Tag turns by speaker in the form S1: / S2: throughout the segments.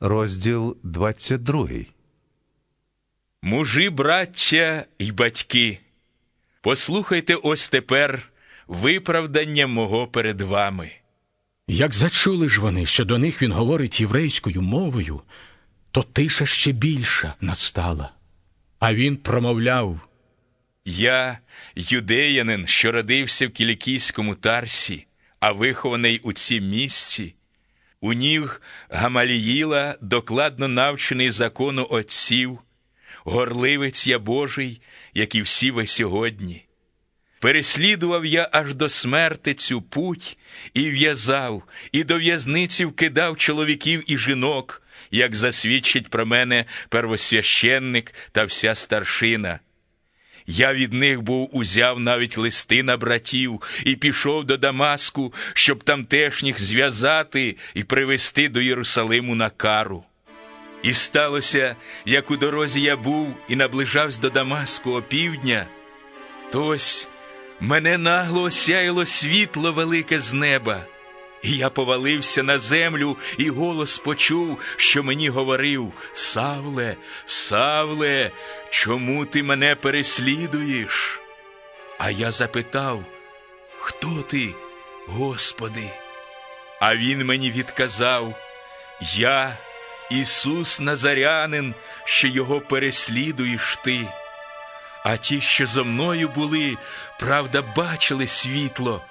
S1: розділ 22.
S2: Мужі, браття й батьки, послухайте ось тепер виправдання мого перед вами.
S3: Як зачули ж вони, що до них він говорить єврейською мовою, то тиша ще більша настала. А він промовляв
S2: Я, юдеянин, що родився в Кілікійському тарсі, а вихований у цім місці, у ніг Гамаліїла, докладно навчений закону отців, горливець я Божий, як і всі ви сьогодні. Переслідував я аж до смерти цю путь і в'язав, і до в'язниці вкидав чоловіків і жінок, як засвідчить про мене первосвященник та вся старшина. Я від них був узяв навіть листи на братів і пішов до Дамаску, щоб тамтешніх зв'язати і привести до Єрусалиму на кару. І сталося, як у дорозі я був і наближався до Дамаску опівдня, то ось мене нагло осяяло світло велике з неба. І я повалився на землю, і голос почув, що мені говорив: Савле, Савле, чому ти мене переслідуєш? А я запитав, хто ти, Господи? А він мені відказав: Я, Ісус Назарянин, що його переслідуєш ти. А ті, що зо мною були, правда, бачили світло,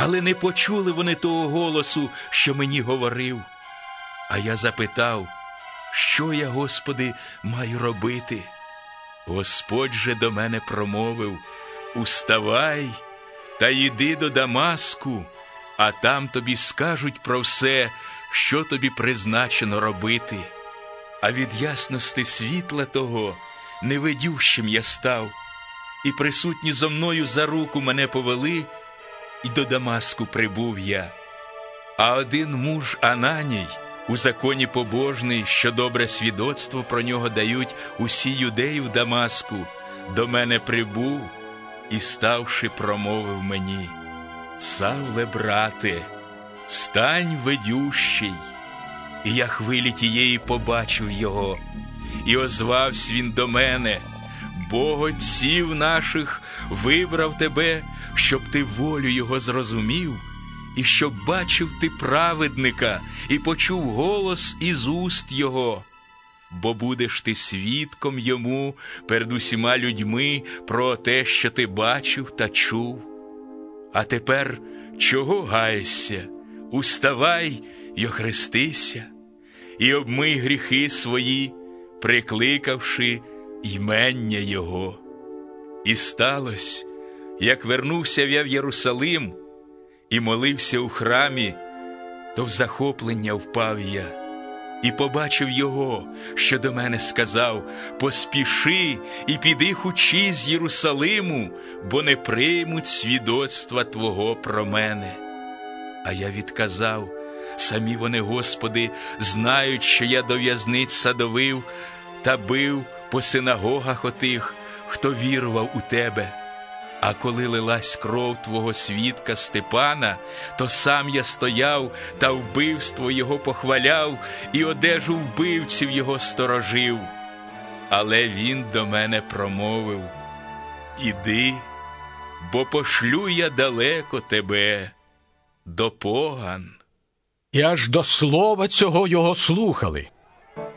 S2: але не почули вони того голосу, що мені говорив. А я запитав, що я, Господи, маю робити? Господь же до мене промовив: Уставай та йди до Дамаску, а там тобі скажуть про все, що тобі призначено робити. А від ясності світла того невидющим я став, і присутні зо мною за руку мене повели, і до Дамаску прибув я. А один муж Ананій, у законі побожний, що добре свідоцтво про нього дають усі юдеї в Дамаску, до мене прибув і, ставши, промовив мені: Савле, брате, стань ведющий. І я хвилі тієї побачив його, і озвався він до мене, Бог отців наших вибрав тебе, щоб ти волю Його зрозумів, і щоб бачив ти праведника і почув голос із уст Його. Бо будеш ти свідком йому перед усіма людьми про те, що ти бачив та чув. А тепер чого гаєшся? Уставай й охрестися, і обмий гріхи свої, прикликавши ймення Його. І сталося, як вернувся я в Єрусалим і молився у храмі, то в захоплення впав я і побачив його, що до мене сказав: Поспіши і піди хучі з Єрусалиму, бо не приймуть свідоцтва Твого про мене. А я відказав, самі вони, Господи, знають, що я до в'язниць садовив та бив по синагогах отих, хто вірував у Тебе. А коли лилась кров Твого свідка Степана, то сам я стояв та вбивство його похваляв, і одежу вбивців його сторожив. Але він до мене промовив: Іди, бо пошлю я далеко тебе до поган.
S3: І аж до слова цього його слухали.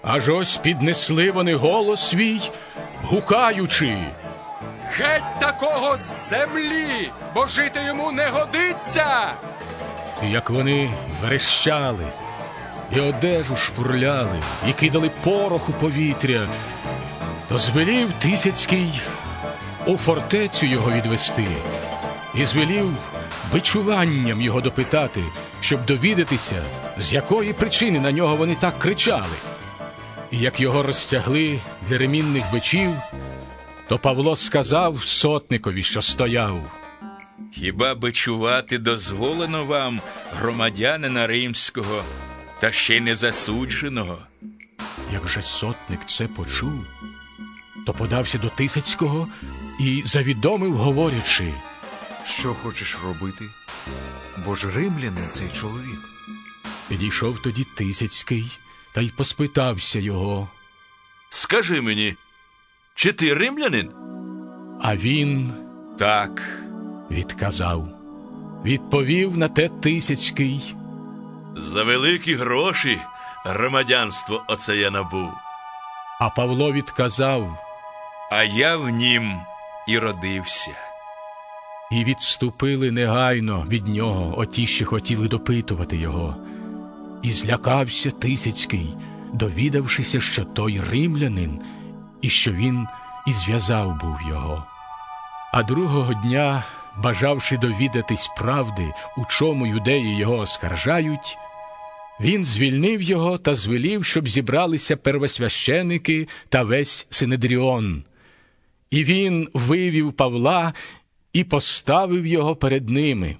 S3: Аж ось піднесли вони голос свій, гукаючи.
S4: Геть такого з землі, бо жити йому не годиться.
S3: І як вони верещали, і одежу шпурляли, і кидали порох у повітря, то звелів Тисяцький у фортецю його відвести, і звелів бичуванням його допитати, щоб довідатися, з якої причини на нього вони так кричали. І як його розтягли для ремінних бичів, то Павло сказав сотникові, що стояв.
S2: Хіба бичувати дозволено вам, громадянина римського, та ще й не засудженого?
S3: Як же сотник це почув, то подався до Тисяцького і завідомив, говорячи.
S5: Що хочеш робити? Бо ж римлянин цей чоловік.
S3: Підійшов тоді Тисяцький та й поспитався його.
S6: Скажи мені, чи ти римлянин?
S3: А він
S2: Так,
S3: відказав. Відповів на те Тисяцький.
S6: За великі гроші громадянство оце я набув.
S3: А Павло відказав
S2: а я в нім і родився.
S3: і відступили негайно від нього оті, що хотіли допитувати його. І злякався Тисяцький, довідавшися, що той римлянин, і що він і зв'язав був його. А другого дня, бажавши довідатись правди, у чому юдеї його оскаржають, він звільнив його та звелів, щоб зібралися первосвященики та весь Синедріон. І він вивів Павла і поставив його перед ними.